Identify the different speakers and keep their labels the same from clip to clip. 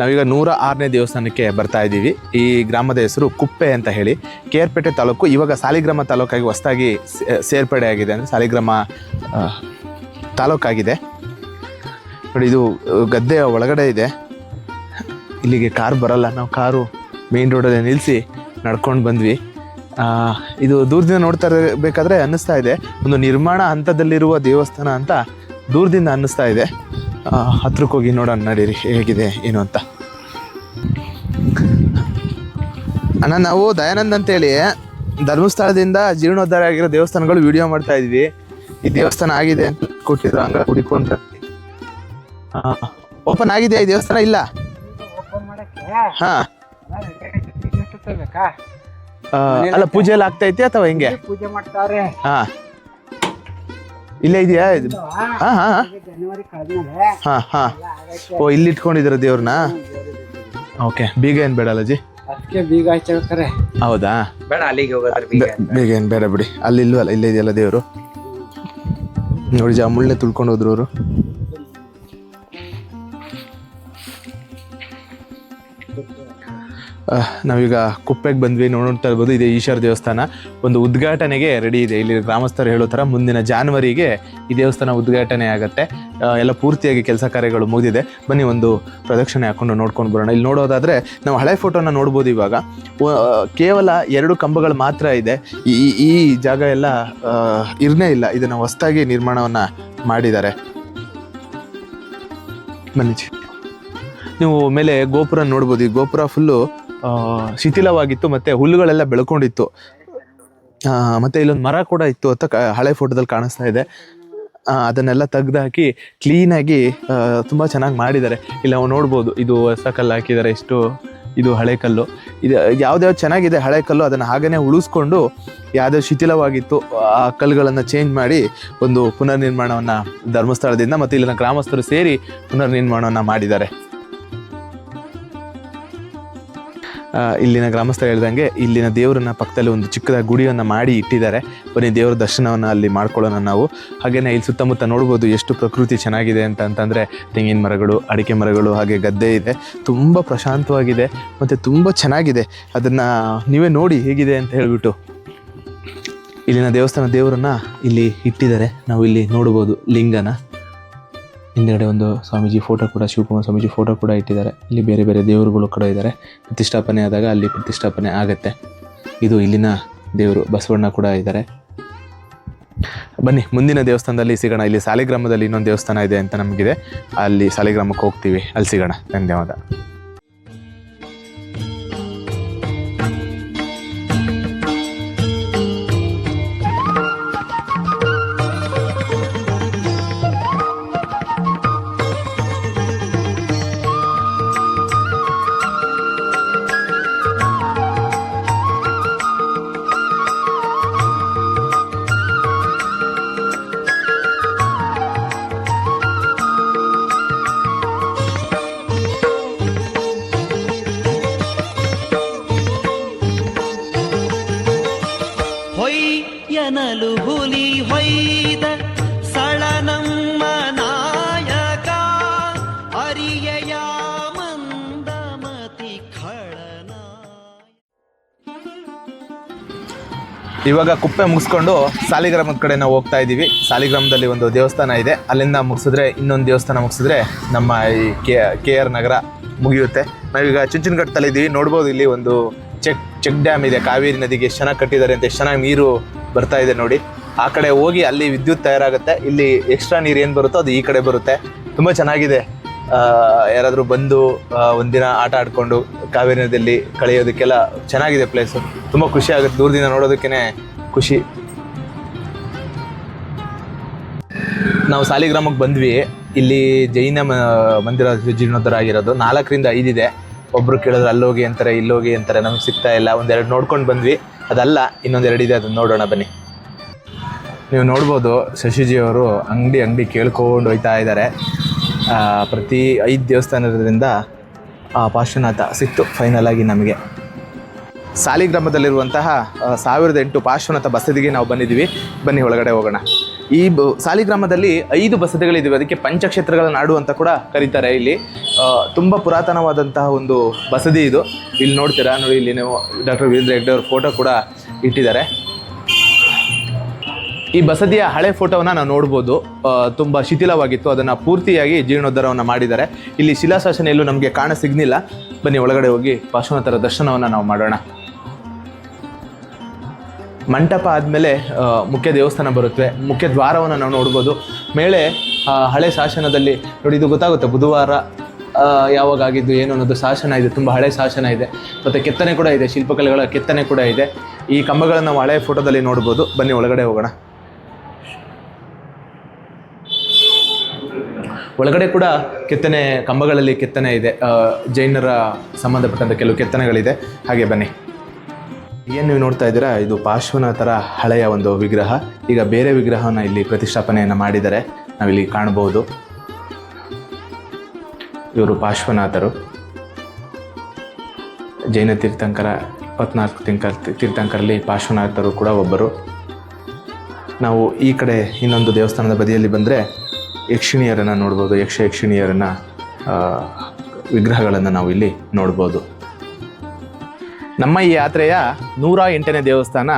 Speaker 1: ನಾವೀಗ ನೂರ ಆರನೇ ದೇವಸ್ಥಾನಕ್ಕೆ ಬರ್ತಾ ಇದ್ದೀವಿ. ಈ ಗ್ರಾಮದ ಹೆಸರು ಕುಪ್ಪೆ ಅಂತ ಹೇಳಿ. ಕೇರ್ಪೇಟೆ ತಾಲೂಕು, ಇವಾಗ ಸಾಲಿಗ್ರಾಮ ತಾಲೂಕಾಗಿ ಹೊಸದಾಗಿ ಸೇರ್ಪಡೆ ಆಗಿದೆ ಅಂದರೆ ಸಾಲಿಗ್ರಾಮ ತಾಲೂಕಾಗಿದೆ. ನೋಡಿ ಇದು ಗದ್ದೆಯ ಒಳಗಡೆ ಇದೆ. ಇಲ್ಲಿಗೆ ಕಾರ್ ಬರಲ್ಲ, ನಾವು ಕಾರು ಮೇನ್ ರೋಡಲ್ಲಿ ನಿಲ್ಲಿಸಿ ನಡ್ಕೊಂಡು ಬಂದ್ವಿ. ಇದು ದೂರದಿಂದ ನೋಡ್ತಾ ಇರಬೇಕಾದ್ರೆ ಅನ್ನಿಸ್ತಾ ಇದೆ. ಒಂದು ನಿರ್ಮಾಣ ಹಂತದಲ್ಲಿರುವ ದೇವಸ್ಥಾನ ಅಂತ ದೂರದಿಂದ ಅನ್ನಿಸ್ತಾ ಇದೆ. ಹತ್ರಕ್ಕೆ ಹೋಗಿ ನೋಡೋಣ ನಡೀರಿ ಹೇಗಿದೆ ಏನು ಅಂತ. ಅಣ್ಣ ನಾವು ದಯಾನಂದ್ ಅಂತೇಳಿ ಧರ್ಮಸ್ಥಳದಿಂದ ಜೀರ್ಣೋದ್ಧಾರ ಆಗಿರೋ ದೇವಸ್ಥಾನಗಳು ವಿಡಿಯೋ ಮಾಡ್ತಾ ಇದ್ವಿ. ಈ ದೇವಸ್ಥಾನ ಆಗಿದೆ ಕೊಟ್ಟಿದ್ರು ಹಂಗ ಹುಡುಕೊಂಡ್ರೆ ಓಪನ್ ಆಗಿದೆ ಈ ದೇವಸ್ಥಾನ ಇಲ್ಲ? ಹಾ. ಅಲ್ಲ ಪೂಜೆ ಎಲ್ಲ ಆಗ್ತೈತಿ ಅಥವಾ ಹೆಂಗೆ?
Speaker 2: ಪೂಜೆ ಮಾಡ್ತಾರೆ.
Speaker 1: ಹಾ. ಇಲ್ಲೇ ಇದೆಯಾ? ಇದು? ಹಾ ಹಾ ಹಾ. ಹಾ ಓ ಇಲ್ಲಿ ಇಟ್ಕೊಂಡಿದ್ದೀರ ದೇವ್ರನ್ನ? ಓಕೆ. ಬೀಗ ಏನು ಬೇಡ ಅಲ್ಲಜಿ
Speaker 2: ಅದಕ್ಕೆ ಬೀಗ ಹಚ್ಚಿರ್ತಾರೆ
Speaker 1: ಹೌದಾ?
Speaker 3: ಬೇಡ ಅಲ್ಲಿಗೆ
Speaker 1: ಬೀಗ. ಏನು ಬೇಡ ಬಿಡಿ. ಅಲ್ಲಿ ಇಲ್ವಲ್ಲ ಇಲ್ಲೇ ಇದೆಯಲ್ಲ ದೇವರು? ನೋಡಿ ಜಾ ಮುಳ್ಳೆ ತುಳ್ಕೊಂಡು ಹೋದ್ರು ಅವರು. ನಾವೀಗ ಕುಪ್ಪೆಗೆ ಬಂದ್ವಿ ನೋಡ್ತಾ ಇರ್ಬೋದು ಇದೆ ಈಶ್ವರ ದೇವಸ್ಥಾನ. ಒಂದು ಉದ್ಘಾಟನೆಗೆ ರೆಡಿ ಇದೆ. ಇಲ್ಲಿ ಗ್ರಾಮಸ್ಥರು ಹೇಳೋ ಥರ ಮುಂದಿನ ಜಾನ್ವರಿಗೆ ಈ ದೇವಸ್ಥಾನ ಉದ್ಘಾಟನೆ ಆಗುತ್ತೆ. ಎಲ್ಲ ಪೂರ್ತಿಯಾಗಿ ಕೆಲಸ ಕಾರ್ಯಗಳು ಮುಗಿದಿದೆ. ಬನ್ನಿ ಒಂದು ಪ್ರದಕ್ಷಿಣೆ ಹಾಕೊಂಡು ನೋಡ್ಕೊಂಡು ಬರೋಣ. ಇಲ್ಲಿ ನೋಡೋದಾದರೆ ನಾವು ಹಳೆ ಫೋಟೋನ ನೋಡ್ಬೋದು ಇವಾಗ. ಕೇವಲ ಎರಡು ಕಂಬಗಳು ಮಾತ್ರ ಇದೆ. ಈ, ಈ- ಜಾಗ ಎಲ್ಲ ಇರನೇ ಇಲ್ಲ. ಇದನ್ನು ಹೊಸದಾಗಿ ನಿರ್ಮಾಣವನ್ನು ಮಾಡಿದ್ದಾರೆ. ಬನ್ನಿ. ನೀವು ಮೇಲೆ ಗೋಪುರ ನೋಡ್ಬೋದು. ಈ ಗೋಪುರ ಫುಲ್ಲು ಶಿಥಿಲವಾಗಿತ್ತು ಮತ್ತೆ ಹುಲ್ಲುಗಳೆಲ್ಲ ಬೆಳ್ಕೊಂಡಿತ್ತು. ಮತ್ತು ಇಲ್ಲೊಂದು ಮರ ಕೂಡ ಇತ್ತು ಅಂತ ಹಳೆ ಫೋಟೋದಲ್ಲಿ ಕಾಣಿಸ್ತಾ ಇದೆ. ಅದನ್ನೆಲ್ಲ ತೆಗ್ದಾಕಿ ಕ್ಲೀನಾಗಿ ತುಂಬ ಚೆನ್ನಾಗಿ ಮಾಡಿದ್ದಾರೆ. ಇಲ್ಲಿ ನಾವು ನೋಡ್ಬೋದು, ಇದು ಹೊಸ ಕಲ್ಲು ಹಾಕಿದ್ದಾರೆ ಎಷ್ಟು ಇದು ಹಳೆ ಕಲ್ಲು. ಇದು ಯಾವ್ದ್ಯಾವ್ದು ಚೆನ್ನಾಗಿದೆ ಹಳೆ ಕಲ್ಲು, ಅದನ್ನು ಹಾಗೇ ಉಳಿಸ್ಕೊಂಡು ಯಾವ್ದು ಶಿಥಿಲವಾಗಿತ್ತು, ಆ ಕಲ್ಲುಗಳನ್ನು ಚೇಂಜ್ ಮಾಡಿ ಒಂದು ಪುನರ್ನಿರ್ಮಾಣವನ್ನು ಧರ್ಮಸ್ಥಳದಿಂದ ಮತ್ತು ಇಲ್ಲಿನ ಗ್ರಾಮಸ್ಥರು ಸೇರಿ ಪುನರ್ನಿರ್ಮಾಣವನ್ನು ಮಾಡಿದ್ದಾರೆ. ಇಲ್ಲಿನ ಗ್ರಾಮಸ್ಥರು ಹೇಳ್ದಂಗೆ ಇಲ್ಲಿನ ದೇವರನ್ನ ಪಕ್ಕದಲ್ಲಿ ಒಂದು ಚಿಕ್ಕದ ಗುಡಿಯನ್ನು ಮಾಡಿ ಇಟ್ಟಿದ್ದಾರೆ. ಬನ್ನಿ ದೇವರ ದರ್ಶನವನ್ನು ಅಲ್ಲಿ ಮಾಡ್ಕೊಳ್ಳೋಣ ನಾವು. ಹಾಗೆಯೇ ಇಲ್ಲಿ ಸುತ್ತಮುತ್ತ ನೋಡ್ಬೋದು ಎಷ್ಟು ಪ್ರಕೃತಿ ಚೆನ್ನಾಗಿದೆ ಅಂತ ಅಂತಂದರೆ ತೆಂಗಿನ ಮರಗಳು, ಅಡಿಕೆ ಮರಗಳು, ಹಾಗೆ ಗದ್ದೆ ಇದೆ. ತುಂಬ ಪ್ರಶಾಂತವಾಗಿದೆ ಮತ್ತು ತುಂಬ ಚೆನ್ನಾಗಿದೆ. ಅದನ್ನು ನೀವೇ ನೋಡಿ ಹೇಗಿದೆ ಅಂತ ಹೇಳಿಬಿಟ್ಟು. ಇಲ್ಲಿನ ದೇವಸ್ಥಾನ ದೇವರನ್ನ ಇಲ್ಲಿ ಇಟ್ಟಿದ್ದಾರೆ. ನಾವು ಇಲ್ಲಿ ನೋಡ್ಬೋದು ಲಿಂಗನ. ಹಿಂದ್ಗಡೆ ಒಂದು ಸ್ವಾಮೀಜಿ ಫೋಟೋ ಕೂಡ, ಶಿವಕುಮಾರ್ ಸ್ವಾಮೀಜಿ ಫೋಟೋ ಕೂಡ ಇಟ್ಟಿದ್ದಾರೆ. ಇಲ್ಲಿ ಬೇರೆ ಬೇರೆ ದೇವರುಗಳು ಕೂಡ ಇದ್ದಾರೆ. ಪ್ರತಿಷ್ಠಾಪನೆ ಆದಾಗ ಅಲ್ಲಿ ಪ್ರತಿಷ್ಠಾಪನೆ ಆಗುತ್ತೆ. ಇದು ಇಲ್ಲಿನ ದೇವರು ಬಸವಣ್ಣ ಕೂಡ ಇದ್ದಾರೆ. ಬನ್ನಿ, ಮುಂದಿನ ದೇವಸ್ಥಾನದಲ್ಲಿ ಸಿಗೋಣ. ಇಲ್ಲಿ ಸಾಲಿಗ್ರಾಮದಲ್ಲಿ ಇನ್ನೊಂದು ದೇವಸ್ಥಾನ ಇದೆ ಅಂತ ನಮಗಿದೆ. ಅಲ್ಲಿ ಸಾಲಿಗ್ರಾಮಕ್ಕೆ ಹೋಗ್ತೀವಿ. ಅಲ್ಲಿ ಸಿಗೋಣ. ಧನ್ಯವಾದ.
Speaker 4: ಹೊಯ್ಯನಲು ಹುಲಿ ಹೊಯ್ದ ಸಳನಮ್ಮ ನಾಯಕ, ಅರಿಯಯ ಮಂದಮತಿ ಖಳನ
Speaker 1: ಇವಾಗ ಕುಪ್ಪೆ ಮುಗಿಸ್ಕೊಂಡು ಸಾಲಿಗ್ರಾಮದ ಕಡೆ ನಾವು ಹೋಗ್ತಾ ಇದ್ದೀವಿ. ಸಾಲಿಗ್ರಾಮದಲ್ಲಿ ಒಂದು ದೇವಸ್ಥಾನ ಇದೆ. ಅಲ್ಲಿಂದ ಮುಗಿಸಿದ್ರೆ ಇನ್ನೊಂದು ದೇವಸ್ಥಾನ ಮುಗಿಸಿದ್ರೆ ನಮ್ಮ ಈ ಕೆ ಕೆ ಆರ್ ನಗರ ಮುಗಿಯುತ್ತೆ. ನಾವೀಗ ಚುಂಚನಘಟ್ಟದಲ್ಲಿ ಇದ್ದೀವಿ ನೋಡ್ಬೋದು ಇಲ್ಲಿ ಒಂದು ಚೆಕ್ ಚೆಕ್ ಡ್ಯಾಮ್ ಇದೆ. ಕಾವೇರಿ ನದಿಗೆ ಚೆನ್ನಾಗಿ ಕಟ್ಟಿದ್ದಾರೆ ಅಂತ. ಎಷ್ಟು ಚೆನ್ನಾಗಿ ನೀರು ಬರ್ತಾ ಇದೆ ನೋಡಿ. ಆ ಕಡೆ ಹೋಗಿ ಅಲ್ಲಿ ವಿದ್ಯುತ್ ತಯಾರಾಗುತ್ತೆ. ಇಲ್ಲಿ ಎಕ್ಸ್ಟ್ರಾ ನೀರು ಏನು ಬರುತ್ತೋ ಅದು ಈ ಕಡೆ ಬರುತ್ತೆ. ತುಂಬ ಚೆನ್ನಾಗಿದೆ. ಯಾರಾದರೂ ಬಂದು ಒಂದಿನ ಆಟ ಆಡಿಕೊಂಡು ಕಾವೇರಿ ನದಿಯಲ್ಲಿ ಕಳೆಯೋದಕ್ಕೆಲ್ಲ ಚೆನ್ನಾಗಿದೆ ಪ್ಲೇಸು ತುಂಬ ಖುಷಿ ಆಗುತ್ತೆ. ದೂರದಿಂದ ನೋಡೋದಕ್ಕೇ ಖುಷಿ. ನಾವು ಸಾಲಿಗ್ರಾಮಕ್ಕೆ ಬಂದ್ವಿ. ಇಲ್ಲಿ ಜೈನ ಮಂದಿರ ಜೀರ್ಣೋದ್ಧಾರ ಆಗಿರೋದು ನಾಲ್ಕರಿಂದ ಐದಿದೆ. ಒಬ್ರು ಕೇಳಿದ್ರೆ ಅಲ್ಲೋಗಿ ಅಂತಾರೆ, ಇಲ್ಲೋಗಿ ಅಂತಾರೆ, ನಮ್ಗೆ ಸಿಗ್ತಾ ಇಲ್ಲ. ಒಂದೆರಡು ನೋಡ್ಕೊಂಡು ಬಂದ್ವಿ. ಅದಲ್ಲ ಇನ್ನೊಂದೆರಡು ಇದೆ, ಅದನ್ನ ನೋಡೋಣ, ಬನ್ನಿ. ನೀವು ನೋಡ್ಬೋದು ಶಶಿಜಿ ಅವರು ಅಂಗಡಿ ಅಂಗಡಿ ಕೇಳ್ಕೊಂಡು ಹೋಯ್ತಾ ಇದ್ದಾರೆ. ಪ್ರತಿ ಐದು ದೇವಸ್ಥಾನದಿಂದ, ಆ ಪಾರ್ಶ್ವನಾಥ ಸಿಕ್ತು ಫೈನಲಾಗಿ ನಮಗೆ. ಸಾಲಿಗ್ರಾಮದಲ್ಲಿರುವಂತಹ ಸಾವಿರದ ಎಂಟು ಪಾರ್ಶ್ವನಾಥ ಬಸದಿಗೆ ನಾವು ಬಂದಿದ್ದೀವಿ. ಬನ್ನಿ, ಒಳಗಡೆ ಹೋಗೋಣ. ಈ ಬ- ಸಾಲಿಗ್ರಾಮದಲ್ಲಿ ಐದು ಬಸದಿಗಳಿದ್ದಾವೆ ಅದಕ್ಕೆ ಪಂಚಕ್ಷೇತ್ರಗಳ ನಾಡು ಅಂತ ಕೂಡ ಕರೀತಾರೆ ಇಲ್ಲಿ. ತುಂಬ ಪುರಾತನವಾದಂತಹ ಒಂದು ಬಸದಿ ಇದು. ಇಲ್ಲಿ ನೋಡ್ತೀರಾ? ನೋಡಿ, ಇಲ್ಲಿ ನೀವು ಡಾಕ್ಟರ್ ವೀರೇಂದ್ರ ಹೆಗ್ಡೆ ಅವ್ರ ಫೋಟೋ ಕೂಡ ಇಟ್ಟಿದ್ದಾರೆ. ಈ ಬಸದಿಯ ಹಳೆ ಫೋಟೋವನ್ನು ನಾವು ನೋಡ್ಬೋದು. ತುಂಬ ಶಿಥಿಲವಾಗಿತ್ತು. ಅದನ್ನು ಪೂರ್ತಿಯಾಗಿ ಜೀರ್ಣೋದ್ಧಾರವನ್ನು ಮಾಡಿದ್ದಾರೆ. ಇಲ್ಲಿ ಶಿಲಾಶಾಸನ ಎಲ್ಲೂ ನಮಗೆ ಕಾಣ ಸಿಗ್ನಿಲ್ಲ ಬನ್ನಿ, ಒಳಗಡೆ ಹೋಗಿ ಪಾರ್ಶ್ವನಾಥರ ದರ್ಶನವನ್ನು ನಾವು ಮಾಡೋಣ. ಮಂಟಪ ಆದಮೇಲೆ ಮುಖ್ಯ ದೇವಸ್ಥಾನ ಬರುತ್ತೆ. ಮುಖ್ಯ ದ್ವಾರವನ್ನು ನಾವು ನೋಡ್ಬೋದು. ಮೇಲೆ ಹಳೆ ಶಾಸನದಲ್ಲಿ, ನೋಡಿ, ಇದು ಗೊತ್ತಾಗುತ್ತೆ, ಬುಧವಾರ ಯಾವಾಗ ಆಗಿದ್ದು ಏನು ಅನ್ನೋದು ಶಾಸನ ಇದೆ. ತುಂಬ ಹಳೆ ಶಾಸನ ಇದೆ. ಮತ್ತು ಕೆತ್ತನೆ ಕೂಡ ಇದೆ, ಶಿಲ್ಪಕಲೆಗಳ ಕೆತ್ತನೆ ಕೂಡ ಇದೆ. ಈ ಕಂಬಗಳನ್ನು ನಾವು ಹಳೆ ಫೋಟೋದಲ್ಲಿ ನೋಡ್ಬೋದು. ಬನ್ನಿ, ಒಳಗಡೆ ಹೋಗೋಣ. ಒಳಗಡೆ ಕೂಡ ಕೆತ್ತನೆ, ಕಂಬಗಳಲ್ಲಿ ಕೆತ್ತನೆ ಇದೆ. ಜೈನರ ಸಂಬಂಧಪಟ್ಟಂಥ ಕೆಲವು ಕೆತ್ತನೆಗಳಿದೆ. ಹಾಗೆ ಬನ್ನಿ. ಏನು ನೀವು ನೋಡ್ತಾ ಇದ್ದೀರಾ? ಇದು ಪಾರ್ಶ್ವನಾಥರ ಹಳೆಯ ಒಂದು ವಿಗ್ರಹ. ಈಗ ಬೇರೆ ವಿಗ್ರಹನ ಇಲ್ಲಿ ಪ್ರತಿಷ್ಠಾಪನೆಯನ್ನು ಮಾಡಿದ್ದಾರೆ. ನಾವಿಲ್ಲಿ ಕಾಣಬಹುದು. ಇವರು ಪಾರ್ಶ್ವನಾಥರು. ಜೈನ ತೀರ್ಥಂಕರ, ಇಪ್ಪತ್ನಾಲ್ಕು ತಿಂಕರ್ ತೀರ್ಥಂಕರಲ್ಲಿ ಪಾರ್ಶ್ವನಾಥರು ಕೂಡ ಒಬ್ಬರು. ನಾವು ಈ ಕಡೆ ಇನ್ನೊಂದು ದೇವಸ್ಥಾನದ ಬದಿಯಲ್ಲಿ ಬಂದರೆ ಯಕ್ಷಿಣಿಯರನ್ನು ನೋಡ್ಬೋದು. ಯಕ್ಷ ಯಕ್ಷಿಣಿಯರನ್ನು ವಿಗ್ರಹಗಳನ್ನು ನಾವು ಇಲ್ಲಿ ನೋಡ್ಬೋದು. ನಮ್ಮ ಈ ಯಾತ್ರೆಯ ನೂರ ಎಂಟನೇ ದೇವಸ್ಥಾನ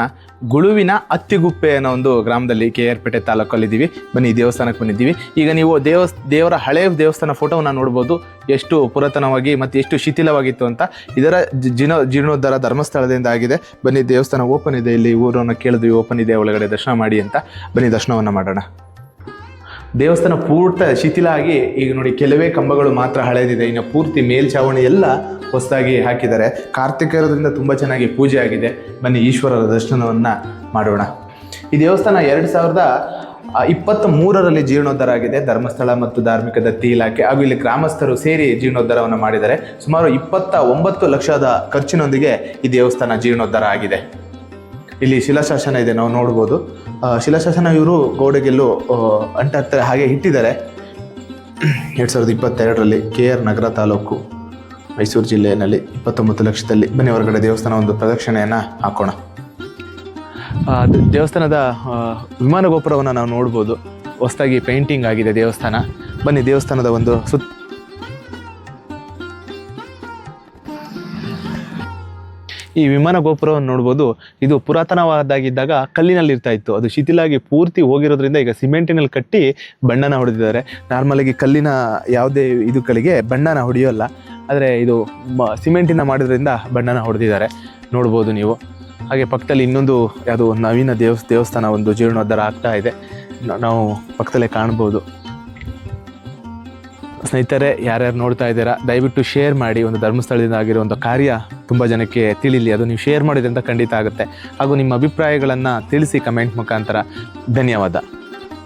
Speaker 1: ಗುಳುವಿನ ಅತ್ತಿಗುಪ್ಪೆ ಅನ್ನೋ ಒಂದು ಗ್ರಾಮದಲ್ಲಿ ಕೆ ಆರ್ ಪೇಟೆ ತಾಲೂಕಲ್ಲಿದ್ದೀವಿ. ಬನ್ನಿ ದೇವಸ್ಥಾನಕ್ಕೆ ಬಂದಿದ್ದೀವಿ. ಈಗ ನೀವು ದೇವಸ್, ದೇವರ ಹಳೆಯ ದೇವಸ್ಥಾನ ಫೋಟೋವನ್ನು ನೋಡ್ಬೋದು. ಎಷ್ಟು ಪುರಾತನವಾಗಿ ಮತ್ತು ಎಷ್ಟು ಶಿಥಿಲವಾಗಿತ್ತು ಅಂತ. ಇದರ ಜಿನ, ಜೀರ್ಣೋದ್ಧಾರ ಧರ್ಮಸ್ಥಳದಿಂದ ಆಗಿದೆ. ಬನ್ನಿ, ದೇವಸ್ಥಾನ ಓಪನ್ ಇದೆ. ಇಲ್ಲಿ ಊರನ್ನು ಕೇಳಿದ್ವಿ, ಓಪನ್ ಇದೆ, ಒಳಗಡೆ ದರ್ಶನ ಮಾಡಿ ಅಂತ. ಬನ್ನಿ, ದರ್ಶನವನ್ನು ಮಾಡೋಣ. ದೇವಸ್ಥಾನ ಪೂರ್ತ ಶಿಥಿಲ ಆಗಿ ಈಗ ನೋಡಿ ಕೆಲವೇ ಕಂಬಗಳು ಮಾತ್ರ ಹಳೆದಿದೆ, ಇನ್ನು ಪೂರ್ತಿ ಮೇಲ್ಛಾವಣಿ ಎಲ್ಲ ಹೊಸದಾಗಿ ಹಾಕಿದ್ದಾರೆ. ಕಾರ್ತಿಕ ಇರೋದ್ರಿಂದ ತುಂಬ ಚೆನ್ನಾಗಿ ಪೂಜೆ ಆಗಿದೆ. ಬನ್ನಿ ಈಶ್ವರರ ದರ್ಶನವನ್ನು ಮಾಡೋಣ. ಈ ದೇವಸ್ಥಾನ ಎರಡು ಸಾವಿರದ ಇಪ್ಪತ್ತ್ ಮೂರರಲ್ಲಿ ಜೀರ್ಣೋದ್ಧಾರ ಆಗಿದೆ. ಧರ್ಮಸ್ಥಳ ಮತ್ತು ಧಾರ್ಮಿಕ ದತ್ತಿ ಇಲಾಖೆ, ಹಾಗೂ ಇಲ್ಲಿ ಗ್ರಾಮಸ್ಥರು ಸೇರಿ ಜೀರ್ಣೋದ್ಧಾರವನ್ನು ಮಾಡಿದ್ದಾರೆ. ಸುಮಾರು ಇಪ್ಪತ್ತ ಒಂಬತ್ತು ಲಕ್ಷದ ಖರ್ಚಿನೊಂದಿಗೆ ಈ ದೇವಸ್ಥಾನ ಜೀರ್ಣೋದ್ಧಾರ ಆಗಿದೆ. ಇಲ್ಲಿ ಶಿಲಾಶಾಸನ ಇದೆ, ನಾವು ನೋಡ್ಬೋದು. ಶಿಲಾಶಾಸನ ಇವರು ಗೋಡೆಗೆಲ್ಲೂ ಅಂಟಾಗ್ತಾರೆ ಹಾಗೆ ಇಟ್ಟಿದ್ದಾರೆ. ಎರಡು ಸಾವಿರದ ಇಪ್ಪತ್ತೆರಡರಲ್ಲಿ ಕೆ ಆರ್ ನಗರ ತಾಲೂಕು, ಮೈಸೂರು ಜಿಲ್ಲೆಯಲ್ಲಿ ಇಪ್ಪತ್ತೊಂಬತ್ತು ಲಕ್ಷದಲ್ಲಿ ಬನ್ನಿ ಹೊರಗಡೆ ದೇವಸ್ಥಾನ ಒಂದು ಪ್ರದಕ್ಷಿಣೆಯನ್ನು ಹಾಕೋಣ. ದೇವಸ್ಥಾನದ ವಿಮಾನ ಗೋಪುರವನ್ನು ನಾವು ನೋಡ್ಬೋದು. ಹೊಸದಾಗಿ ಪೇಂಟಿಂಗ್ ಆಗಿದೆ ದೇವಸ್ಥಾನ. ಬನ್ನಿ, ದೇವಸ್ಥಾನದ ಒಂದು ಸುತ್ತ ಈ ವಿಮಾನ ಗೋಪುರವನ್ನು ನೋಡ್ಬೋದು. ಇದು ಪುರಾತನವಾದಾಗಿದ್ದಾಗ ಕಲ್ಲಿನಲ್ಲಿ ಇರ್ತಾ ಇತ್ತು ಅದು ಶಿಥಿಲಾಗಿ ಪೂರ್ತಿ ಹೋಗಿರೋದ್ರಿಂದ ಈಗ ಸಿಮೆಂಟಿನಲ್ಲಿ ಕಟ್ಟಿ ಬಣ್ಣನ ಹೊಡೆದಿದ್ದಾರೆ. ನಾರ್ಮಲಾಗಿ ಕಲ್ಲಿನ ಯಾವುದೇ ಇದುಗಳಿಗೆ ಬಣ್ಣನ ಹೊಡೆಯೋಲ್ಲ. ಆದರೆ ಇದು ಸಿಮೆಂಟಿನ ಮಾಡಿದ್ರಿಂದ ಬಣ್ಣನ ಹೊಡೆದಿದ್ದಾರೆ. ನೋಡ್ಬೋದು ನೀವು. ಹಾಗೆ ಪಕ್ಕದಲ್ಲಿ ಇನ್ನೊಂದು ಯಾವುದು ನವೀನ ದೇವಸ್, ದೇವಸ್ಥಾನ, ಒಂದು ಜೀರ್ಣೋದ್ಧಾರ ಆಗ್ತಾ ಇದೆ. ನಾವು ಪಕ್ಕದಲ್ಲೇ ಕಾಣ್ಬೋದು. ಸ್ನೇಹಿತರೆ, ಯಾರ್ಯಾರು ನೋಡ್ತಾ ಇದ್ದೀರಾ, ದಯವಿಟ್ಟು ಶೇರ್ ಮಾಡಿ ಒಂದು ಧರ್ಮಸ್ಥಳದಿಂದ ಆಗಿರುವಂಥ ಕಾರ್ಯ ತುಂಬ ಜನಕ್ಕೆ ತಿಳಿಲಿ. ಅದು ನೀವು ಶೇರ್ ಮಾಡಿದ್ರಿಂದ ಖಂಡಿತ ಆಗುತ್ತೆ. ಹಾಗೂ ನಿಮ್ಮ ಅಭಿಪ್ರಾಯಗಳನ್ನು ತಿಳಿಸಿ ಕಮೆಂಟ್ ಮುಖಾಂತರ. ಧನ್ಯವಾದ.